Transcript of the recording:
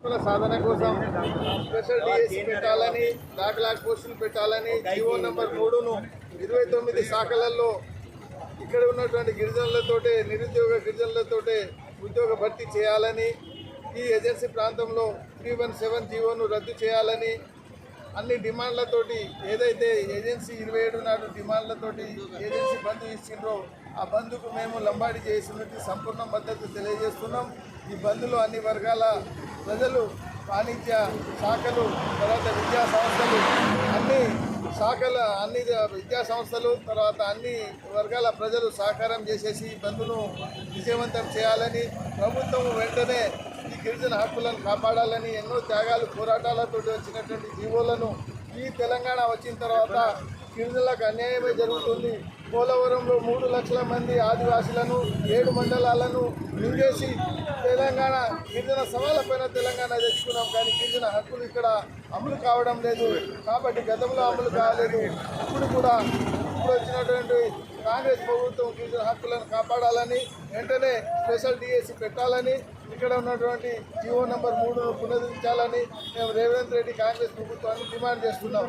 సాధన కోసం special DSC పెట్టాలని backlog పోస్టులు పెట్టాలని జీవో నెంబర్ మూడును ఇరవై తొమ్మిది శాఖలలో ఇక్కడ ఉన్నటువంటి గిరిజనులతోటే నిరుద్యోగ గిరిజనులతోటే ఉద్యోగ భర్తీ చేయాలని ఈ ఏజెన్సీ ప్రాంతంలో త్రీ వన్ సెవెన్ జీవోను రద్దు చేయాలని అన్ని డిమాండ్లతోటి ఏదైతే ఏజెన్సీ ఇరవై ఏడు నాడు డిమాండ్లతోటి ఏజెన్సీ బంద్ ఇచ్చిండ్రో ఆ బంద్కు మేము లంబాడి చేసినట్టు సంపూర్ణ మద్దతు తెలియజేస్తున్నాం. ఈ బంద్లో అన్ని వర్గాల ప్రజలు వాణిజ్య శాఖలు తర్వాత విద్యా సంస్థలు అన్ని శాఖల అన్ని విద్యా సంస్థలు తర్వాత అన్ని వర్గాల ప్రజలు సహకారం చేసేసి ఈ బంద్ను విజయవంతం చేయాలని ప్రభుత్వం వెంటనే గిరిజన హక్కులను కాపాడాలని ఎన్నో త్యాగాలు పోరాటాలతో వచ్చినటువంటి జీవోలను ఈ తెలంగాణ వచ్చిన తర్వాత గిరిజనులకు అన్యాయమే జరుగుతుంది. పోలవరంలో మూడు లక్షల మంది ఆదివాసులను ఏడు మండలాలను మింగేసి తెలంగాణ గిరిజన సవాళ్ళపైన తెలంగాణ తెచ్చుకున్నాం. కానీ గిరిజన హక్కులు ఇక్కడ అమలు కావడం లేదు. కాబట్టి గతంలో అమలు కాలేదు. ఇప్పుడు కూడా ఇప్పుడు వచ్చినటువంటి కాంగ్రెస్ ప్రభుత్వం గిరిజన హక్కులను కాపాడాలని వెంటనే స్పెషల్ డిఎస్సి పెట్టాలని ఇక్కడ ఉన్నటువంటి జీవో నెంబర్ మూడును పునరుద్ధరించాలని మేము రేవంత్ రెడ్డి కాంగ్రెస్ ప్రభుత్వాన్ని డిమాండ్ చేస్తున్నాం.